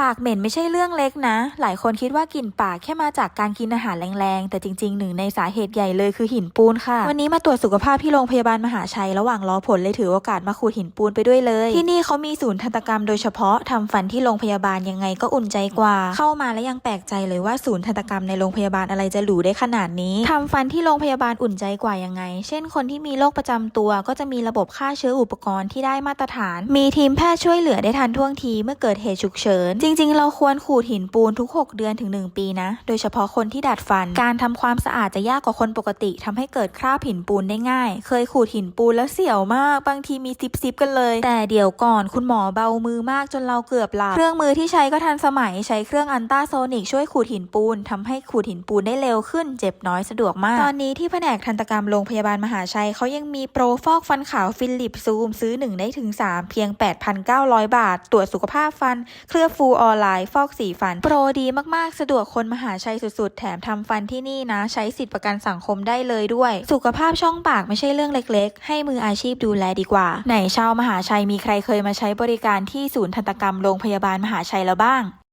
ปากเหม็นไม่ใช่เรื่องเล็กนะ หลายคนคิดว่ากลิ่นปากแค่มาจากการกินอาหารแรงๆ แต่จริงๆ หนึ่งในสาเหตุใหญ่เลยคือหินปูนค่ะ วันนี้มาตรวจสุขภาพที่โรงพยาบาลมหาชัย ระหว่างรอผลเลยถือโอกาสมาขูดหินปูนไปด้วยเลย ที่นี่เขามีศูนย์ทันตกรรมโดยเฉพาะทำฟันที่โรงพยาบาลยังไงก็อุ่นใจกว่า เข้ามาแล้วยังแปลกใจเลยว่าศูนย์ทันตกรรมในโรงพยาบาลอะไรจะหรูได้ขนาดนี้ทำฟันที่โรงพยาบาลอุ่นใจกว่ายังไง เช่น คนที่มีโรคประจำตัว ก็จะมีระบบฆ่าเชื้ออุปกรณ์ที่ได้มาตรฐาน มีทีมแพทย์ช่วยเหลือได้ทันท่วงทีเมื่อเกิดเหตุฉุกเฉินจริงๆ เราควรขูดหินปูนทุก 6 เดือนถึง 1 ปีนะ โดยเฉพาะคนที่ดัดฟัน การทำความสะอาดจะยากกว่าคนปกติทำให้เกิดคราบหินปูนได้ง่าย เคยขูดหินปูนแล้วเสียวมาก บางทีมีซิบซิบกันเลย แต่เดี๋ยวก่อนคุณหมอเบามือมากจนเราเกือบหลับ เครื่องมือที่ใช้ก็ทันสมัย ใช้เครื่องอันต้าโซนิกช่วยขูดหินปูนทำให้ขูดหินปูนได้เร็วขึ้น เจ็บน้อยสะดวกมาก ตอนนี้ที่แผนกทันตกรรมโรงพยาบาลมหาชัยเขายังมีโปรฟอกฟันขาวฟิลิปซูมซื้อ1ได้ถึง3เพียง 8,900 บาท ตรวจสุขภาพฟัน เคลือบฟูออนไลน์ฟอกสีฟัน โปรดีมากๆ สะดวกคนมหาชัยสุดๆ แถมทำฟันที่นี่นะ ใช้สิทธิประกันสังคมได้เลยด้วย สุขภาพช่องปากไม่ใช่เรื่องเล็กๆ ให้มืออาชีพดูแลดีกว่า ไหนชาวมหาชัยมีใครเคยมาใช้บริการที่ศูนย์ทันตกรรมโรงพยาบาลมหาชัยแล้วบ้าง